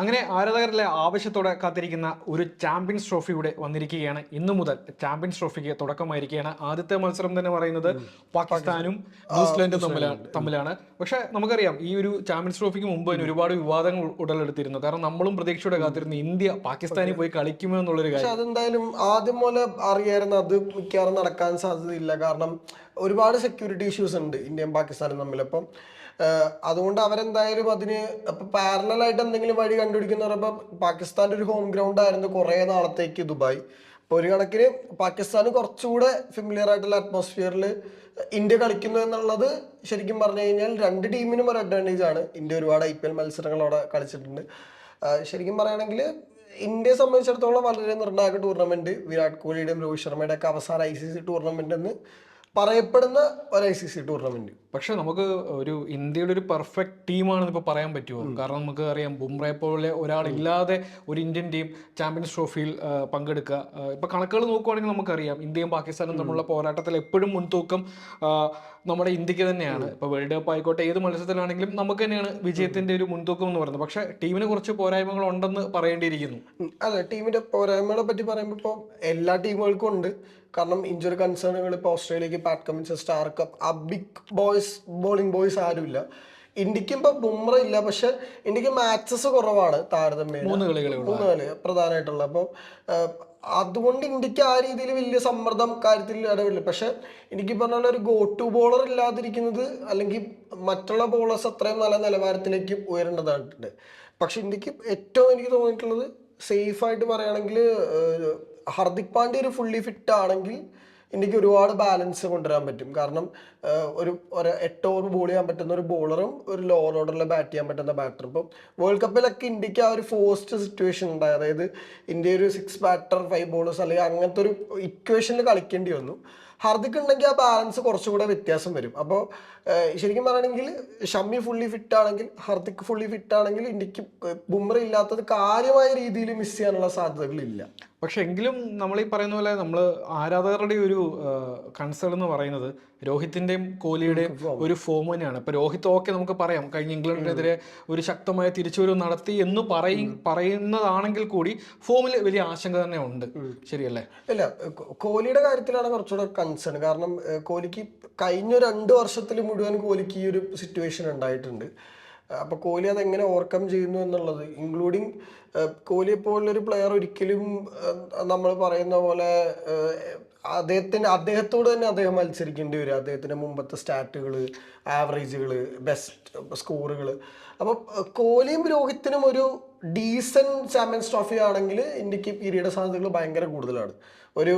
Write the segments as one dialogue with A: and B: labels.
A: അങ്ങനെ ആരാധകരുടെ ആവശ്യത്തോടെ കാത്തിരിക്കുന്ന ഒരു ചാമ്പ്യൻസ് ട്രോഫി ഇവിടെ വന്നിരിക്കുകയാണ്. ഇന്നു മുതൽ ചാമ്പ്യൻസ് ട്രോഫിക്ക് തുടക്കമായിരിക്കുകയാണ്. ആദ്യത്തെ മത്സരം തന്നെ പറയുന്നത് പാകിസ്ഥാനും ന്യൂസിലൻഡും തമ്മിലാണ് തമ്മിലാണ്. പക്ഷെ നമുക്കറിയാം ഈ ഒരു ചാമ്പ്യൻസ് ട്രോഫിക്ക് മുമ്പ് തന്നെ ഒരുപാട് വിവാദങ്ങൾ ഉടലെടുത്തിരുന്നു. കാരണം നമ്മളും പ്രതീക്ഷയോടെ കാത്തിരുന്നു ഇന്ത്യ പാകിസ്ഥാനിൽ പോയി കളിക്കുമോ എന്നുള്ളൊരു കാര്യം.
B: അതെന്തായാലും ആദ്യം പോലെ അറിയായിരുന്നു അത് മിക്കവാറും നടക്കാൻ സാധ്യതയില്ല. കാരണം ഒരുപാട് സെക്യൂരിറ്റി ഇഷ്യൂസ് ഉണ്ട് ഇന്ത്യയും പാകിസ്ഥാനും തമ്മിൽ. അപ്പം അതുകൊണ്ട് അവരെന്തായാലും അതിന് അപ്പം പാരലായിട്ട് എന്തെങ്കിലും വഴി കണ്ടുപിടിക്കുന്ന പറയുമ്പോൾ പാകിസ്ഥാന്റെ ഒരു ഹോം ഗ്രൗണ്ട് ആയിരുന്നു കുറെ നാളത്തേക്ക് ദുബായ്. അപ്പൊ ഒരു കണക്കിന് പാകിസ്ഥാന് കുറച്ചുകൂടെ ഫെമിലിയർ ആയിട്ടുള്ള അറ്റ്മോസ്ഫിയറിൽ ഇന്ത്യ കളിക്കുന്നു എന്നുള്ളത് ശരിക്കും പറഞ്ഞു കഴിഞ്ഞാൽ രണ്ട് ടീമിനും ഒരു അഡ്വാന്റേജ് ആണ്. ഇന്ത്യ ഒരുപാട് ഐ പി എൽ മത്സരങ്ങൾ അവിടെ കളിച്ചിട്ടുണ്ട്. ശരിക്കും പറയുകയാണെങ്കിൽ ഇന്ത്യയെ സംബന്ധിച്ചിടത്തോളം വളരെ നിർണായക ടൂർണമെന്റ് വിരാട് കോഹ്ലിയുടെയും രോഹിത് ശർമ്മയുടെ ഒക്കെ അവസാന ഐ സി സി ടൂർണമെന്റ് എന്ന് പറയപ്പെടുന്ന ഒരു ഐ സി സി ടൂർണമെന്റ്.
A: പക്ഷെ നമുക്ക് ഒരു ഇന്ത്യയുടെ ഒരു പെർഫെക്റ്റ് ടീമാണെന്ന് ഇപ്പോൾ പറയാൻ പറ്റുമോ? കാരണം നമുക്ക് അറിയാം ബുംറയെ പോലെ ഒരാളില്ലാതെ ഒരു ഇന്ത്യൻ ടീം ചാമ്പ്യൻസ് ട്രോഫിയിൽ പങ്കെടുക്കുക. ആ, ഇപ്പൊ കണക്കുകൾ നോക്കുവാണെങ്കിൽ നമുക്കറിയാം ഇന്ത്യയും പാകിസ്ഥാനും തമ്മിലുള്ള പോരാട്ടത്തിൽ എപ്പോഴും മുൻതൂക്കം നമ്മുടെ ഇന്ത്യയ്ക്ക് തന്നെയാണ്. ഇപ്പൊ വേൾഡ് കപ്പ് ആയിക്കോട്ടെ ഏത് മത്സരത്തിലാണെങ്കിലും നമുക്ക് തന്നെയാണ് വിജയത്തിന്റെ ഒരു മുൻതൂക്കം എന്ന് പറയുന്നത്. പക്ഷെ ടീമിന് കുറച്ച് പോരായ്മകൾ ഉണ്ടെന്ന് പറയേണ്ടിയിരിക്കുന്നു.
B: അതെ ടീമിന്റെ പോരായ്മകളെ പറ്റി പറയുമ്പോൾ ഇപ്പോൾ എല്ലാ ടീമുകൾക്കും ഉണ്ട്. കാരണം ഇഞ്ചുറി കൺസേണുകൾ ഇപ്പോൾ ഓസ്ട്രേലിയക്ക് പാറ്റ് കമ്മിൻസ് സ്റ്റാർക്ക് ആ ബിഗ് ബോയ്സ് ബോളിംഗ് ബോയ്സ് ആരുമില്ല. ഇന്ത്യയ്ക്ക് ഇപ്പൊ ബുംറ ഇല്ല പക്ഷെ ഇന്ത്യയ്ക്ക് മാച്ചസ് കുറവാണ് താരതമ്യം
A: മൂന്ന് കളികൾ ഉള്ളൂ
B: മൂന്ന് കളി പ്രധാനമായിട്ടുള്ള അപ്പം അതുകൊണ്ട് ഇന്ത്യയ്ക്ക് ആ രീതിയിൽ വലിയ സമ്മർദ്ദം കാര്യത്തിൽ ഇടവില്ല. പക്ഷെ എനിക്ക് പറഞ്ഞ പോലെ ഒരു ഗോ ടു ബോളർ ഇല്ലാതിരിക്കുന്നത് അല്ലെങ്കിൽ മറ്റുള്ള ബോളേഴ്സ് അത്രയും നല്ല നിലവാരത്തിലേക്ക് ഉയരേണ്ടതായിട്ടുണ്ട്. പക്ഷെ ഇന്ത്യയ്ക്ക് ഏറ്റവും എനിക്ക് തോന്നിയിട്ടുള്ളത് സേഫ് ആയിട്ട് പറയുകയാണെങ്കിൽ ഹർദിക് പാണ്ഡ്യ ഒരു ഫുള്ളി ഫിറ്റ് ആണെങ്കിൽ ഇന്ത്യയ്ക്ക് ഒരുപാട് ബാലൻസ് കൊണ്ടുവരാൻ പറ്റും. കാരണം ഒരു ഒരു എട്ട് ഓവർ ബോൾ ചെയ്യാൻ പറ്റുന്ന ഒരു ബോളറും ഒരു ലോവർ ഓർഡറിൽ ബാറ്റ് ചെയ്യാൻ പറ്റുന്ന ബാറ്ററും ഇപ്പം വേൾഡ് കപ്പിലൊക്കെ ഇന്ത്യയ്ക്ക് ആ ഒരു ഫോസ്റ്റ് സിറ്റുവേഷൻ ഉണ്ടായി. അതായത് ഇന്ത്യ ഒരു സിക്സ് ബാറ്റർ ഫൈവ് ബോളേഴ്സ് അല്ലെങ്കിൽ അങ്ങനത്തെ ഒരു ഇക്വേഷനിൽ കളിക്കേണ്ടി വന്നു. ഹാർദിക് ഉണ്ടെങ്കിൽ ആ ബാലൻസ് കുറച്ചുകൂടെ വ്യത്യാസം വരും. അപ്പോൾ ശരിക്കും പറയുകയാണെങ്കിൽ ഷമ്മി ഫുള്ളി ഫിറ്റ് ആണെങ്കിൽ ഹാർദിക് ഫുള്ളി ഫിറ്റ് ആണെങ്കിൽ ഇന്ത്യയ്ക്ക് ബുംറ ഇല്ലാത്തത് കാര്യമായ രീതിയിൽ മിസ് ചെയ്യാനുള്ള സാധ്യതകളില്ല.
A: പക്ഷെ എങ്കിലും നമ്മൾ ഈ പറയുന്ന പോലെ നമ്മൾ ആരാധകരുടെ ഒരു കൺസേൺ എന്ന് പറയുന്നത് രോഹിത്തിന്റെയും കോഹ്ലിയുടെയും ഒരു ഫോം തന്നെയാണ്. ഇപ്പൊ രോഹിത് ഓക്കെ നമുക്ക് പറയാം. കഴിഞ്ഞ ഇംഗ്ലണ്ടിനെതിരെ ഒരു ശക്തമായ തിരിച്ചുവരവ് നടത്തി എന്ന് പറയും പറയുന്നതാണെങ്കിൽ കൂടി ഫോമിൽ വലിയ ആശങ്ക തന്നെ ഉണ്ട്. ശരിയല്ലേ?
B: ഇല്ല കോഹ്ലിയുടെ കാര്യത്തിലാണ് കുറച്ചുകൂടെ കൺസേൺ കാരണം കോഹ്ലിക്ക് കഴിഞ്ഞ രണ്ട് വർഷത്തിൽ മുഴുവൻ കോഹ്ലിക്ക് ഈ ഒരു സിറ്റുവേഷൻ ഉണ്ടായിട്ടുണ്ട്. അപ്പൊ കോഹ്ലി എങ്ങനെ ഓവർകം ചെയ്യുന്നു എന്നുള്ളത് ഇൻക്ലൂഡിങ് കോഹ്ലിയെ പോലുള്ളൊരു പ്ലെയർ ഒരിക്കലും നമ്മൾ പറയുന്ന പോലെ അദ്ദേഹത്തിന് അദ്ദേഹത്തോട് തന്നെ അദ്ദേഹം മത്സരിക്കേണ്ടി വരും. അദ്ദേഹത്തിന്റെ മുമ്പത്തെ സ്റ്റാറ്റുകൾ ആവറേജുകൾ ബെസ്റ്റ് സ്കോറുകൾ അപ്പോൾ കോഹ്ലിയും രോഹിത്തിനും ഒരു ഡീസൻ ചാമ്പ്യൻസ് ട്രോഫി ആണെങ്കിൽ ഇന്ത്യയ്ക്ക് കിരീട സാധ്യതകൾ ഭയങ്കര കൂടുതലാണ്. ഒരു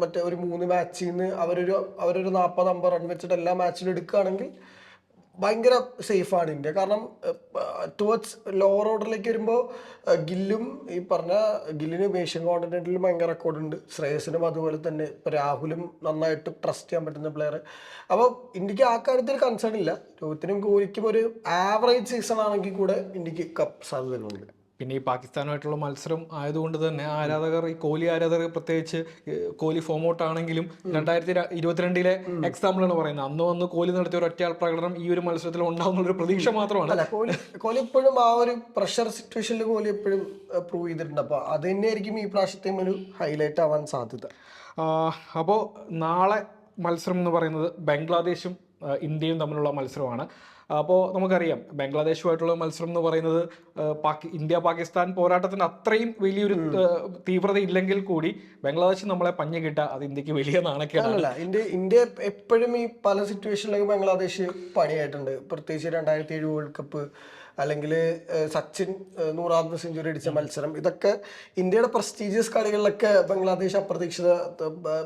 B: മറ്റേ ഒരു മൂന്ന് മാച്ചിൽ നിന്ന് അവരൊരു അവരൊരു നാൽപ്പത് അമ്പത് റൺ വെച്ചിട്ട് എല്ലാ മാച്ചിലും എടുക്കുകയാണെങ്കിൽ ഭയങ്കര സേഫാണ് ഇന്ത്യ. കാരണം ടുവേർഡ്സ് ലോവർ ഓർഡറിലേക്ക് വരുമ്പോൾ ഗില്ലും ഈ പറഞ്ഞ ഗില്ലിന് ഏഷ്യൻ കോണ്ടിനെന്റിലും ഭയങ്കര റെക്കോർഡുണ്ട് ശ്രേയസിനും അതുപോലെ തന്നെ ഇപ്പോൾ രാഹുലും നന്നായിട്ട് ട്രസ്റ്റ് ചെയ്യാൻ പറ്റുന്ന പ്ലെയർ അപ്പോൾ ഇന്ത്യയ്ക്ക് ആ കാര്യത്തിൽ കൺസേൺ ഇല്ല. രോഹിത്തിനും കോഹ്ലിക്കും ഒരു ആവറേജ് സീസൺ ആണെങ്കിൽ കൂടെ ഇന്ത്യയ്ക്ക് കപ്പ് സാധ്യതകളുണ്ട്
A: പിന്നെ ഈ പാകിസ്ഥാനുമായിട്ടുള്ള മത്സരം ആയതുകൊണ്ട് തന്നെ ആരാധകർ ഈ കോഹ്ലി ആരാധകർ പ്രത്യേകിച്ച് കോഹ്ലി ഫോം ഔട്ട് ആണെങ്കിലും രണ്ടായിരത്തി ഇരുപത്തിരണ്ടിലെ എക്സാമ്പിളാണ് പറയുന്നത്. അന്ന് വന്ന് കോഹ്ലി നടത്തിയ ഒരു ഒറ്റയാൾ പ്രകടനം ഈ ഒരു മത്സരത്തിൽ ഉണ്ടാവുന്ന ഒരു പ്രതീക്ഷ മാത്രമാണ്.
B: കോഹ്ലി ഇപ്പോഴും എപ്പോഴും ആ ഒരു പ്രഷർ സിറ്റുവേഷനിൽ കോഹ്ലി എപ്പോഴും പ്രൂവ് ചെയ്തിട്ടുണ്ട്. അപ്പോൾ അത് തന്നെയായിരിക്കും ഈ പ്രാവശ്യത്തെയും ഒരു ഹൈലൈറ്റ് ആവാൻ സാധ്യത.
A: അപ്പോൾ നാളെ മത്സരം എന്ന് പറയുന്നത് ബംഗ്ലാദേശും ഇന്ത്യയും തമ്മിലുള്ള മത്സരമാണ്. അപ്പോൾ നമുക്കറിയാം ബംഗ്ലാദേശുമായിട്ടുള്ള മത്സരം എന്ന് പറയുന്നത് ഇന്ത്യ പാകിസ്ഥാൻ പോരാട്ടത്തിന് അത്രയും വലിയൊരു തീവ്രത ഇല്ലെങ്കിൽ കൂടി ബംഗ്ലാദേശ് നമ്മളെ പഞ്ഞു കിട്ടുക അത് ഇന്ത്യയ്ക്ക് വലിയ
B: നാണക്കേടല്ല ഇന്ത്യ ഇന്ത്യ എപ്പോഴും ഈ പല സിറ്റുവേഷനിലേക്ക് ബംഗ്ലാദേശ് പണിയായിട്ടുണ്ട്. പ്രത്യേകിച്ച് രണ്ടായിരത്തി ഏഴ് വേൾഡ് കപ്പ് അല്ലെങ്കിൽ സച്ചിൻ നൂറാമത് സെഞ്ചുറി അടിച്ച മത്സരം. ഇതൊക്കെ ഇന്ത്യയുടെ പ്രസ്റ്റീജിയസ് കളികളിലൊക്കെ ബംഗ്ലാദേശ് അപ്രതീക്ഷിത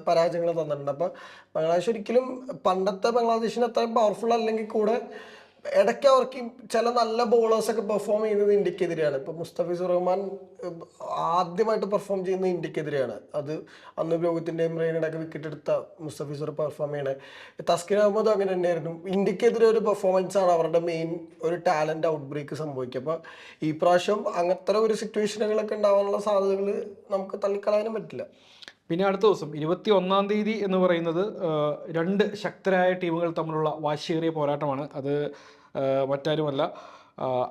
B: പരാജയങ്ങൾ തന്നിട്ടുണ്ട്. അപ്പോൾ ബംഗ്ലാദേശ് ഒരിക്കലും പണ്ടത്തെ ബംഗ്ലാദേശിന് അത്രയും പവർഫുൾ അല്ലെങ്കിൽ കൂടെ ഇടയ്ക്ക് അവർക്ക് ചില നല്ല ബോളേഴ്സ് ഒക്കെ പെർഫോം ചെയ്യുന്നത് ഇന്ത്യക്കെതിരെയാണ്. ഇപ്പൊ മുസ്തഫിസ് റഹ്മാൻ ആദ്യമായിട്ട് പെർഫോം ചെയ്യുന്നത് ഇന്ത്യക്കെതിരെയാണ്. അത് അന്ന് രോഹിത്തിന്റെയും ഒക്കെ വിക്കറ്റ് എടുത്ത മുസ്തഫിസുർ പെർഫോം ചെയ്യണേ. തസ്കിൻ അഹമ്മദ് അങ്ങനെ തന്നെയായിരുന്നു. ഇന്ത്യക്കെതിരെ ഒരു പെർഫോമൻസ് ആണ് അവരുടെ മെയിൻ ഒരു ടാലന്റ് ഔട്ട് ബ്രേക്ക് സംഭവിക്കുക. അപ്പൊ ഈ പ്രാവശ്യം അങ്ങനത്തെ ഒരു സിറ്റുവേഷനുകളൊക്കെ ഉണ്ടാവാനുള്ള സാധ്യതകൾ നമുക്ക് തള്ളിക്കളയാനും പറ്റില്ല.
A: പിന്നെ അടുത്ത ദിവസം ഇരുപത്തി ഒന്നാം തീയതി എന്ന് പറയുന്നത് രണ്ട് ശക്തരായ ടീമുകൾ തമ്മിലുള്ള വാശിയേറിയ പോരാട്ടമാണ്. അത് മറ്റാരുമല്ല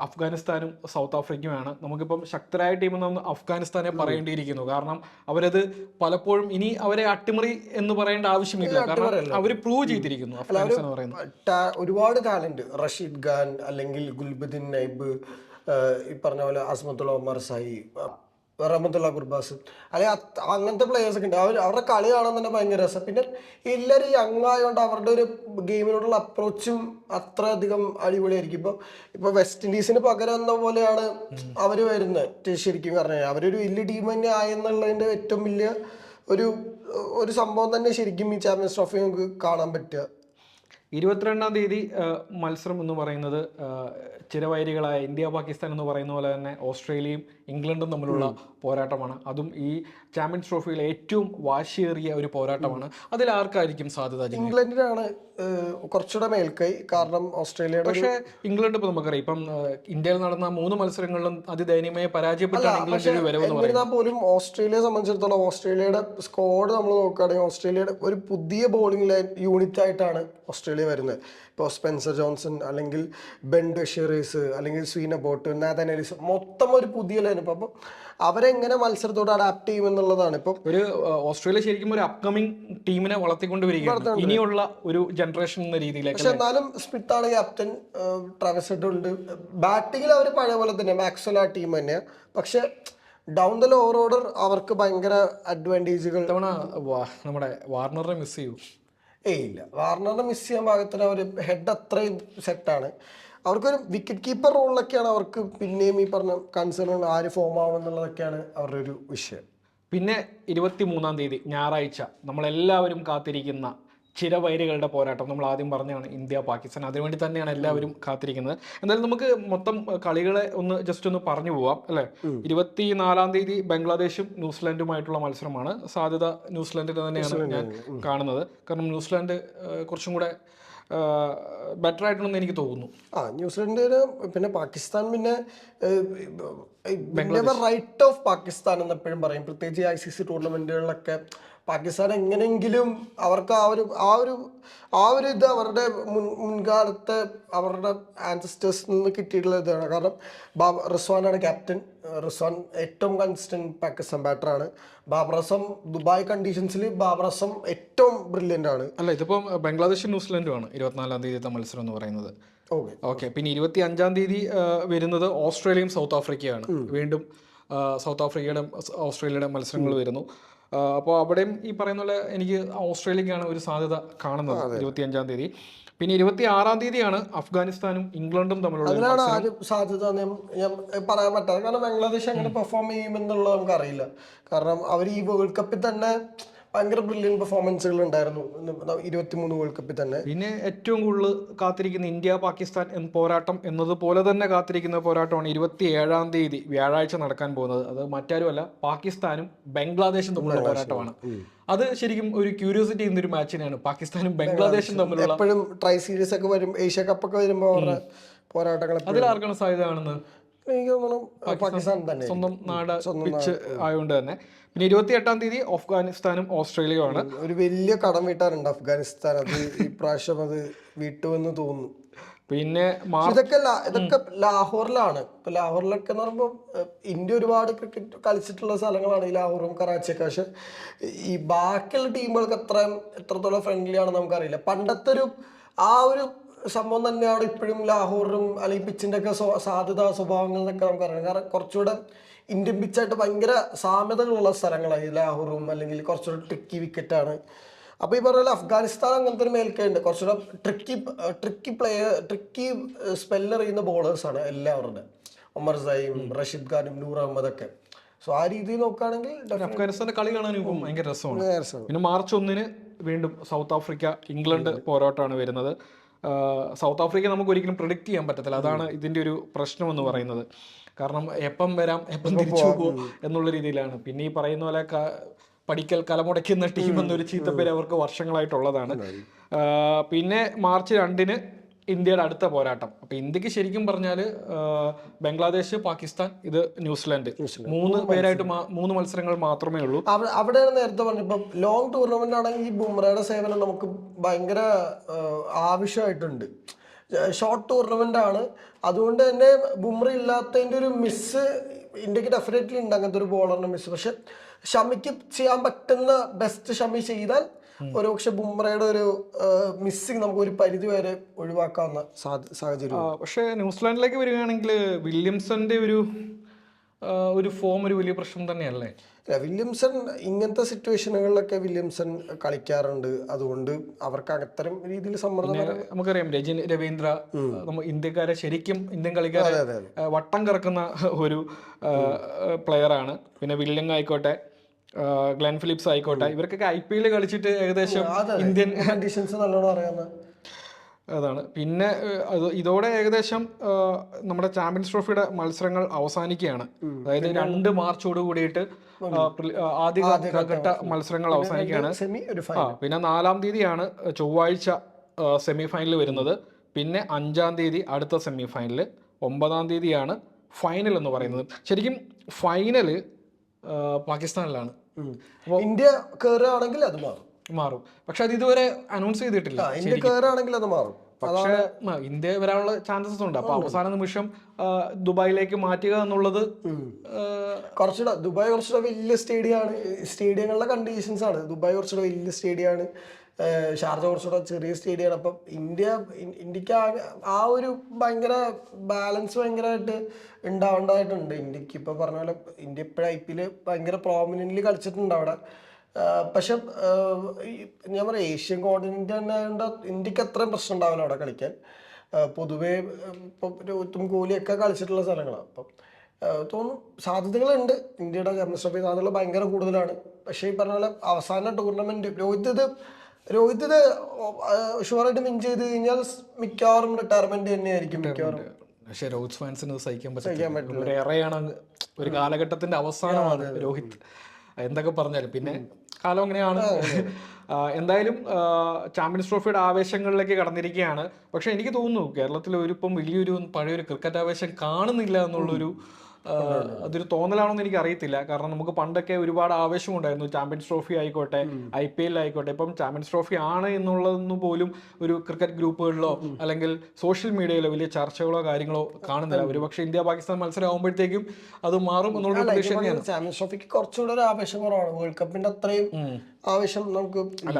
A: അഫ്ഗാനിസ്ഥാനും സൗത്ത് ആഫ്രിക്കയുമാണ്. നമുക്കിപ്പം ശക്തരായ ടീം നമ്മൾ അഫ്ഗാനിസ്ഥാനെ പറയേണ്ടിയിരിക്കുന്നു. കാരണം അവരത് പലപ്പോഴും ഇനി അവരെ അട്ടിമറി എന്ന് പറയേണ്ട ആവശ്യമില്ല. കാരണം അവർ പ്രൂവ് ചെയ്തിരിക്കുന്നു അഫ്ഗാനിസ്ഥാൻ എന്ന് പറയുന്നത്.
B: ഒരുപാട് ടാലന്റ് റഷീദ് ഖാൻ അല്ലെങ്കിൽ ഗുൽബുദ്ദീൻ നൈബ് ഈ പറഞ്ഞ പോലെ അസ്മത്തുള്ള ഒമർ സായി റഹമത്തുള്ള ഗുർബാസ് അല്ലെ അങ്ങനത്തെ പ്ലേയേഴ്സ് ഒക്കെ ഉണ്ട്. അവർ അവരുടെ കളി കാണാൻ തന്നെ ഭയങ്കര രസം. പിന്നെ എല്ലാവരും യങ് ആയതുകൊണ്ട് അവരുടെ ഒരു ഗെയിമിനോടുള്ള അപ്രോച്ചും അത്ര അധികം അടിപൊളിയായിരിക്കും. ഇപ്പൊ ഇപ്പൊ വെസ്റ്റ് ഇൻഡീസിന് പകരം എന്ന പോലെയാണ് അവർ വരുന്നത് ശരിക്കും പറഞ്ഞു അവരൊരു വലിയ ടീം തന്നെ ആയെന്നുള്ളതിന്റെ ഏറ്റവും വലിയ ഒരു ഒരു സംഭവം തന്നെ ശരിക്കും ഈ ചാമ്പ്യൻസ് ട്രോഫി നമുക്ക് കാണാൻ പറ്റുക.
A: ഇരുപത്തിരണ്ടാം തീയതി മത്സരം എന്ന് പറയുന്നത് ചിരവൈരികളായ ഇന്ത്യ പാകിസ്ഥാൻ എന്ന് പറയുന്ന പോലെ തന്നെ ഓസ്ട്രേലിയയും ഇംഗ്ലണ്ടും തമ്മിലുള്ള പോരാട്ടമാണ്. അതും ഈ ചാമ്പ്യൻസ് ട്രോഫിയിലെ ഏറ്റവും വാശിയേറിയ ഒരു പോരാട്ടമാണ്. അതിൽ ആർക്കായിരിക്കും സാധ്യത?
B: ഇംഗ്ലണ്ടിനാണ് കുറച്ചുകൂടെ മേൽക്കൈ. കാരണം ഓസ്ട്രേലിയയുടെ ഒരു-
A: പക്ഷേ ഇംഗ്ലണ്ട് ഇപ്പൊ നമുക്കറിയാം. ഇപ്പം ഇന്ത്യയിൽ നടന്ന മൂന്ന് മത്സരങ്ങളിലും അതിദയനീയമായി പരാജയപ്പെട്ടാണ് ഇംഗ്ലണ്ട് ഒരു വരവെന്ന് പറയുന്നത്.
B: എന്നിരുന്നാൽ പോലും ഓസ്ട്രേലിയയെ സംബന്ധിച്ചിടത്തോളം ഓസ്ട്രേലിയയുടെ സ്കോഡ് നമ്മൾ നോക്കുകയാണെങ്കിൽ ഓസ്ട്രേലിയയുടെ ഒരു പുതിയ ബോളിംഗ് ലൈൻ യൂണിറ്റ് ആയിട്ടാണ് ഓസ്ട്രേലിയ വരുന്നത്. ഇപ്പോൾ സ്പെൻസർ ജോൺസൺ അല്ലെങ്കിൽ ബെൻ ഡെഷീറീസ് അല്ലെങ്കിൽ സ്വീന ബോട്ട് നാഥൻ എലിസ് മൊത്തം ഒരു പുതിയ ലൈൻ ഇപ്പം അപ്പം അവരെങ്ങനെ മത്സരത്തോട് അഡാപ്റ്റ് ചെയ്യും എന്നുള്ളതാണ്. ഇപ്പം
A: ഒരു ഓസ്ട്രേലിയ ശരിക്കും ഒരു അപ്കമിങ് ടീമിനെ വളർത്തിക്കൊണ്ടുവരികയാണ്. ഇനിയുള്ള ഒരു ജനറേഷൻ എന്ന രീതിയിലേക്ക്
B: പക്ഷെ എന്നാലും ആണ് ക്യാപ്റ്റൻ ട്രാവസ് ഉണ്ട് ബാറ്റിങ്ങിൽ അവർ പഴയ പോലെ തന്നെ മാക്സ്വൽ ആ ടീം തന്നെയാണ് പക്ഷെ ഡൗൺ ദ ലോവർ ഓർഡർ അവർക്ക് ഭയങ്കര
A: അഡ്വാന്റേജുകൾ തവണ നമ്മുടെ വാർണറെ മിസ് ചെയ്യൂ.
B: ഏയ് ഇല്ല. വാർണറിനെ മിസ് ചെയ്യാൻ ഭാഗത്തിന് അവർ ഹെഡ് അത്രയും സെറ്റാണ് അവർക്കൊരു വിക്കറ്റ് കീപ്പർ റോളിലൊക്കെയാണ് അവർക്ക് പിന്നെയും ഈ പറഞ്ഞ കൺസേൺ ആര് ഫോം ആവും എന്നുള്ളതൊക്കെയാണ് അവരുടെ ഒരു വിഷയം.
A: പിന്നെ ഇരുപത്തി മൂന്നാം തീയതി ഞായറാഴ്ച നമ്മളെല്ലാവരും കാത്തിരിക്കുന്ന ചില ചിരവൈരികളുടെ പോരാട്ടം നമ്മൾ ആദ്യം പറഞ്ഞാണ് ഇന്ത്യ പാകിസ്ഥാൻ. അതിനുവേണ്ടി തന്നെയാണ് എല്ലാവരും കാത്തിരിക്കുന്നത്. എന്തായാലും നമുക്ക് മൊത്തം കളികളെ ഒന്ന് ജസ്റ്റ് ഒന്ന് പറഞ്ഞു പോവാം അല്ലെ? ഇരുപത്തിനാലാം തീയതി ബംഗ്ലാദേശും ന്യൂസിലാൻഡുമായിട്ടുള്ള മത്സരമാണ്. സാധ്യത ന്യൂസിലാൻഡിന് തന്നെയാണ് ഞാൻ കാണുന്നത്. കാരണം ന്യൂസിലാൻഡ് കുറച്ചും കൂടെ ബെറ്റർ ആയിട്ടുണ്ടെന്ന് എനിക്ക് തോന്നുന്നു.
B: ആ ന്യൂസിലൻഡ് പിന്നെ പാകിസ്ഥാൻ പിന്നെ റൈറ്റ് ഓഫ് പാകിസ്ഥാൻ എന്ന് എപ്പോഴും പറയും. പ്രത്യേകിച്ച് ഐ സി സി ടൂർണമെന്റുകളിലൊക്കെ പാകിസ്ഥാൻ എങ്ങനെയെങ്കിലും അവർക്ക് ആ ഒരു ആ ഒരു ആ ഒരു ഇത് അവരുടെ മുൻ മുൻകാലത്തെ അവരുടെ ആൻസിസ്റ്റേഴ്സിൽ നിന്ന് കിട്ടിയിട്ടുള്ള ഇതാണ്. കാരണം ബാബ റിസ്വാനാണ് ക്യാപ്റ്റൻ റിസ്വാൻ ഏറ്റവും കൺസിസ്റ്റന്റ് പാകിസ്ഥാൻ ബാറ്ററാണ് ബാബ് റസം ദുബായ് കണ്ടീഷൻസിൽ ബാബ് റസം ഏറ്റവും ബ്രില്യന്റ് ആണ്.
A: അല്ല ഇതിപ്പം ബംഗ്ലാദേശും ആണ് ഇരുപത്തിനാലാം തീയതിത്തെ മത്സരം എന്ന് പറയുന്നത്.
B: ഓക്കെ.
A: ഓക്കെ പിന്നെ ഇരുപത്തി അഞ്ചാം തീയതി വരുന്നത് ഓസ്ട്രേലിയയും സൗത്ത് ആഫ്രിക്കയാണ്. വീണ്ടും സൗത്ത് ആഫ്രിക്കയുടെ ഓസ്ട്രേലിയയുടെ മത്സരങ്ങൾ വരുന്നു. അപ്പോൾ അവിടെയും ഈ പറയുന്ന പോലെ എനിക്ക് ഓസ്ട്രേലിയക്കാണ് ഒരു സാധ്യത കാണുന്നത് ഇരുപത്തി അഞ്ചാം തീയതി. പിന്നെ ഇരുപത്തി ആറാം തീയതിയാണ് അഫ്ഗാനിസ്ഥാനും ഇംഗ്ലണ്ടും തമ്മിലുള്ള
B: അതിനാണ് സാധ്യത ഞാൻ- പറയാൻ പറ്റാതെ കാരണം ബംഗ്ലാദേശ് എങ്ങനെ പെർഫോം ചെയ്യുമെന്നുള്ളത് നമുക്ക് അറിയില്ല കാരണം അവർ ഈ വേൾഡ് കപ്പിൽ തന്നെ ഭയങ്കര ബ്രില്യൻ പെർഫോമൻസുകൾ ഉണ്ടായിരുന്നു ഇരുപത്തിമൂന്ന് വേൾഡ് കപ്പിൽ തന്നെ.
A: പിന്നെ ഏറ്റവും കൂടുതൽ കാത്തിരിക്കുന്ന ഇന്ത്യ പാകിസ്ഥാൻ പോരാട്ടം എന്നതുപോലെ തന്നെ കാത്തിരിക്കുന്ന പോരാട്ടമാണ് ഇരുപത്തി ഏഴാം തീയതി വ്യാഴാഴ്ച നടക്കാൻ പോകുന്നത്. അത് മറ്റാരുമല്ല പാകിസ്ഥാനും ബംഗ്ലാദേശും തമ്മിലുള്ള പോരാട്ടമാണ്. അത് ശരിക്കും ഒരു ക്യൂരിയോസിറ്റി എന്നൊരു മാച്ചിനെയാണ് പാകിസ്ഥാനും ബംഗ്ലാദേശും തമ്മിലുള്ള
B: എപ്പോഴും ട്രൈ സീരീസ് ഒക്കെ വരും ഏഷ്യ കപ്പ് ഒക്കെ വരുമ്പോൾ അവരുടെ പോരാട്ടങ്ങൾ
A: അതിൽ ആർക്കാണ് സാധ്യത കാണുന്നത്?
B: എനിക്ക് തോന്നുന്നു പാകിസ്ഥാൻ തന്നെ
A: സ്വന്തം നാട് പിച്ച് ആയതുകൊണ്ട് തന്നെ. പിന്നെ ഇരുപത്തി എട്ടാം തീയതി അഫ്ഗാനിസ്ഥാനും ഓസ്ട്രേലിയയുമാണ്.
B: ഒരു വലിയ കടം വീട്ടാറുണ്ട് അഫ്ഗാനിസ്ഥാൻ. അത് ഇപ്രാവശ്യം അത് വീട്ടുമെന്ന് തോന്നുന്നു.
A: പിന്നെ
B: ഇതൊക്കെ ഇതൊക്കെ ലാഹോറിലാണ്. ഇപ്പൊ ലാഹോറിലൊക്കെ എന്ന് പറയുമ്പോൾ ഇന്ത്യ ഒരുപാട് ക്രിക്കറ്റ് കളിച്ചിട്ടുള്ള സ്ഥലങ്ങളാണ് ഈ ലാഹോറും കറാച്ചിയൊക്കെ. പക്ഷെ ഈ ബാക്കിയുള്ള ടീമുകൾക്ക് എത്ര എത്രത്തോളം ഫ്രണ്ട്ലി ആണെന്ന് നമുക്കറിയില്ല. പണ്ടത്തെ ഒരു ആ ഒരു സംഭവം തന്നെയാണ് ഇപ്പോഴും ലാഹോറും അല്ലെങ്കിൽ പിച്ചിന്റെ ഒക്കെ സാധ്യത സ്വഭാവങ്ങൾ എന്നൊക്കെ നമുക്കറിയാം. കാരണം കുറച്ചുകൂടെ ഇന്ത്യൻ പിച്ചായിട്ട് ഭയങ്കര സാമ്യതകളുള്ള സ്ഥലങ്ങളായി ലാഹോറും അല്ലെങ്കിൽ കുറച്ചുകൂടെ ട്രിക്കി വിക്കറ്റാണ് അപ്പൊ ഈ പറഞ്ഞ അഫ്ഗാനിസ്ഥാൻ അങ്ങനത്തെ ഒരു മേൽക്കയുണ്ട്. കുറച്ചുകൂടെ tricky tricky player tricky speller ചെയ്യുന്ന ബോളേഴ്സ് ആണ് എല്ലാവരുടെ ഒമർ സൈം റഷീദ് ഖാനും നൂർ അഹമ്മദ് ഒക്കെ. സോ ആ രീതിയിൽ നോക്കുകയാണെങ്കിൽ അഫ്ഗാനിസ്ഥാൻ
A: അഫ്ഗാനിസ്ഥാന്റെ കളി കാണാൻ ഇപ്പം ഭയങ്കര രസമാണ്. പിന്നെ മാർച്ച് ഒന്നിന് വീണ്ടും സൗത്ത് ആഫ്രിക്ക ഇംഗ്ലണ്ട് പോരാട്ടമാണ് വരുന്നത്. സൗത്ത് ആഫ്രിക്ക നമുക്ക് ഒരിക്കലും പ്രിഡിക്റ്റ് ചെയ്യാൻ പറ്റത്തില്ല. അതാണ് ഇതിന്റെ ഒരു പ്രശ്നം എന്ന് പറയുന്നത്. കാരണം എപ്പം വരാം എപ്പം തിരിച്ചു പോകും എന്നുള്ള രീതിയിലാണ്. പിന്നെ ഈ പറയുന്ന പോലെ പഠിക്കൽ കലമുടയ്ക്കുന്ന ടീം എന്നൊരു ചീത്തപ്പേര് അവർക്ക് വർഷങ്ങളായിട്ടുള്ളതാണ്. പിന്നെ മാർച്ച് രണ്ടിന് ഇന്ത്യയുടെ അടുത്ത പോരാട്ടം. അപ്പൊ ഇന്ത്യയ്ക്ക് ശരിക്കും പറഞ്ഞാൽ ബംഗ്ലാദേശ് പാകിസ്ഥാൻ ഇത് ന്യൂസിലാൻഡ്. മൂന്ന് പേരായിട്ട് മൂന്ന് മത്സരങ്ങൾ മാത്രമേ ഉള്ളൂ.
B: അവിടെ നേരത്തെ പറഞ്ഞു ഇപ്പം ലോങ് ടൂർണമെന്റ് ആണെങ്കിൽ ഈ ബുംറയുടെ സേവനം നമുക്ക് ഭയങ്കര ആവശ്യമായിട്ടുണ്ട്. ഷോർട്ട് ടൂർണമെന്റ് ആണ്. അതുകൊണ്ട് തന്നെ ബുംറ ഇല്ലാത്തതിന്റെ ഒരു മിസ് ഇന്ത്യയ്ക്ക് ഡെഫിനറ്റ്ലി ഉണ്ട് അങ്ങനത്തെ ഒരു ബോളറിന് മിസ് പക്ഷെ ഷമിക്ക് ചെയ്യാൻ പറ്റുന്ന ബെസ്റ്റ് ഷമി ചെയ്താൽ ഒരു പക്ഷെ ബുംറയുടെ ഒരു മിസ്സിങ് നമുക്ക് ഒരു പരിധി വരെ ഒഴിവാക്കാവുന്ന സാഹചര്യം
A: പക്ഷെ ന്യൂസിലാൻഡിലേക്ക് വരികയാണെങ്കിൽ വില്യംസന്റെ ഒരു ഒരു ഫോം ഒരു വലിയ പ്രശ്നം തന്നെയല്ലേ?
B: വില്യംസൺ ഇങ്ങനത്തെ സിറ്റുവേഷനുകളിലൊക്കെ വില്യംസൺ കളിക്കാറുണ്ട്. അതുകൊണ്ട് അവർക്ക് അത്തരം രീതിയിൽ സമ്മർദ്ദം
A: നമുക്കറിയാം രജൻ രവീന്ദ്ര ഇന്ത്യക്കാരെ ശരിക്കും ഇന്ത്യൻ കളിക്കാരെ വട്ടം കറക്കുന്ന ഒരു പ്ലെയറാണ് പിന്നെ വില്യങ് ആയിക്കോട്ടെ ഗ്ലെൻ ഫിലിപ്സ് ആയിക്കോട്ടെ ഇവർക്കൊക്കെ ഐ പി എൽ കളിച്ചിട്ട് ഏകദേശം ഇന്ത്യൻ
B: കണ്ടീഷൻസ് നല്ലോണം അറിയാവുന്ന
A: അതാണ്. പിന്നെ അത് ഇതോടെ ഏകദേശം നമ്മുടെ ചാമ്പ്യൻസ് ട്രോഫിയുടെ മത്സരങ്ങൾ അവസാനിക്കുകയാണ്. അതായത് രണ്ട് മാർച്ചോട് കൂടിയിട്ട് ആദ്യ ഘട്ട മത്സരങ്ങൾ അവസാനിക്കുകയാണ്. പിന്നെ നാലാം തീയതിയാണ് ചൊവ്വാഴ്ച സെമി ഫൈനൽ വരുന്നത്. പിന്നെ അഞ്ചാം തീയതി അടുത്ത സെമി ഫൈനൽ ഒമ്പതാം തീയതിയാണ് ഫൈനൽ എന്ന് പറയുന്നത്. ശരിക്കും ഫൈനൽ പാകിസ്ഥാനിലാണ്.
B: ഇന്ത്യ കയറുകയാണെങ്കിൽ അത് മാറും.
A: മാറും. പക്ഷെ അത് ഇതുവരെ അനൗൺസ് ചെയ്തിട്ടില്ല
B: ഇന്ത്യ അത് മാറും.
A: പക്ഷേ ഇന്ത്യ വരാനുള്ള ചാൻസസ് ഉണ്ട്. അപ്പൊ അവസാന നിമിഷം ദുബായിലേക്ക് മാറ്റുക എന്നുള്ളത്
B: കുറച്ചുകൂടെ ദുബായ് കുറച്ചുകൂടെ വലിയ സ്റ്റേഡിയമാണ്. സ്റ്റേഡിയങ്ങളുടെ കണ്ടീഷൻസ് ആണ്. ദുബായ് കുറച്ചുകൂടെ വലിയ സ്റ്റേഡിയമാണ്. ഷാർജ കുറച്ചുകൂടെ ചെറിയ സ്റ്റേഡിയമാണ്. അപ്പം ഇന്ത്യ ഇന്ത്യയ്ക്ക് ആ ഒരു ഭയങ്കര ബാലൻസ് ഭയങ്കരമായിട്ട് ഉണ്ടാവേണ്ടതായിട്ടുണ്ട് ഇന്ത്യയ്ക്ക്. ഇപ്പോൾ പറഞ്ഞ പോലെ ഇന്ത്യ ഇപ്പോഴും ഐ പി എൽ ഭയങ്കര പ്രോമിനന്റ്ലി കളിച്ചിട്ടുണ്ട് അവിടെ. പക്ഷെ ഞാൻ പറയാം ഏഷ്യൻ കോണ്ടിനെന്റ് തന്നെ ഉണ്ടോ? ഇന്ത്യയ്ക്ക് അത്രയും പ്രശ്നം ഉണ്ടാവില്ല അവിടെ കളിക്കാൻ. പൊതുവേ ഇപ്പം രോഹിത്തും കോഹ്ലിയൊക്കെ കളിച്ചിട്ടുള്ള സ്ഥലങ്ങളാണ് അപ്പം തോന്നും സാധ്യതകളുണ്ട്. ഇന്ത്യയുടെ ട്രോഫി സാധ്യതകൾ ഭയങ്കര കൂടുതലാണ്. പക്ഷേ ഈ പറഞ്ഞ പോലെ അവസാന ടൂർണമെന്റ് രോഹിത് ഇത് രോഹിത് ഇത് ഷുവറായിട്ട് വിൻ ചെയ്ത് കഴിഞ്ഞാൽ മിക്കവാറും റിട്ടയർമെന്റ് തന്നെയായിരിക്കും മിക്കവാറും.
A: പക്ഷേ രോഹിത് ഫാൻസിന് സഹിക്കാൻ പറ്റില്ല. ഒരു കാലഘട്ടത്തിന്റെ അവസാനമാണ് രോഹിത്. എന്തൊക്കെ പറഞ്ഞാലും. പിന്നെ കാലം അങ്ങനെയാണ്. എന്തായാലും ചാമ്പ്യൻസ് ട്രോഫിയുടെ ആവേശങ്ങളിലേക്ക് കടന്നിരിക്കുകയാണ്. പക്ഷെ എനിക്ക് തോന്നുന്നു കേരളത്തിൽ ഒരു ഇപ്പം വലിയൊരു പഴയൊരു ക്രിക്കറ്റ് ആവേശം കാണുന്നില്ല എന്നുള്ളൊരു അതൊരു തോന്നലാണോന്ന് എനിക്ക് അറിയത്തില്ല കാരണം നമുക്ക് പണ്ടൊക്കെ ഒരുപാട് ആവേശമുണ്ടായിരുന്നു. ചാമ്പ്യൻസ് ട്രോഫി ആയിക്കോട്ടെ ഐ പി എൽ ആയിക്കോട്ടെ. ഇപ്പം ചാമ്പ്യൻസ് ട്രോഫി ആണ് എന്നുള്ളതെന്ന് പോലും ഒരു ക്രിക്കറ്റ് ഗ്രൂപ്പുകളിലോ അല്ലെങ്കിൽ സോഷ്യൽ മീഡിയയിലോ വലിയ ചർച്ചകളോ കാര്യങ്ങളോ കാണുന്നില്ല. ഒരു പക്ഷേ ഇന്ത്യ പാകിസ്ഥാൻ മത്സരം ആകുമ്പോഴത്തേക്കും അത് മാറും എന്നുള്ള പ്രതീക്ഷ തന്നെയാണ്
B: ചാമ്പ്യൻസ് ട്രോഫിക്ക് കുറച്ചുകൂടെ ഒരു ആവേശം കുറവാണ്. വേൾഡ് കപ്പിന്റെ അത്രയും ആവശ്യം നമുക്ക് ഇല്ല.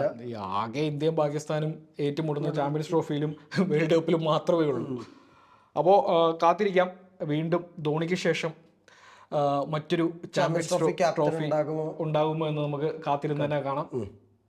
A: ആകെ ഇന്ത്യയും പാകിസ്ഥാനും ഏറ്റുമുട്ടുന്ന ചാമ്പ്യൻസ് ട്രോഫിയിലും വേൾഡ് കപ്പിലും മാത്രമേ ഉള്ളൂ. അപ്പോൾ കാത്തിരിക്കാം. വീണ്ടും ധോണിക്ക് ശേഷം മറ്റൊരു ചാമ്പ്യൻസ്
B: ട്രോഫി
A: ഉണ്ടാകുമോ? എന്ന് നമുക്ക് കാത്തിരുന്ന് തന്നെ കാണാം.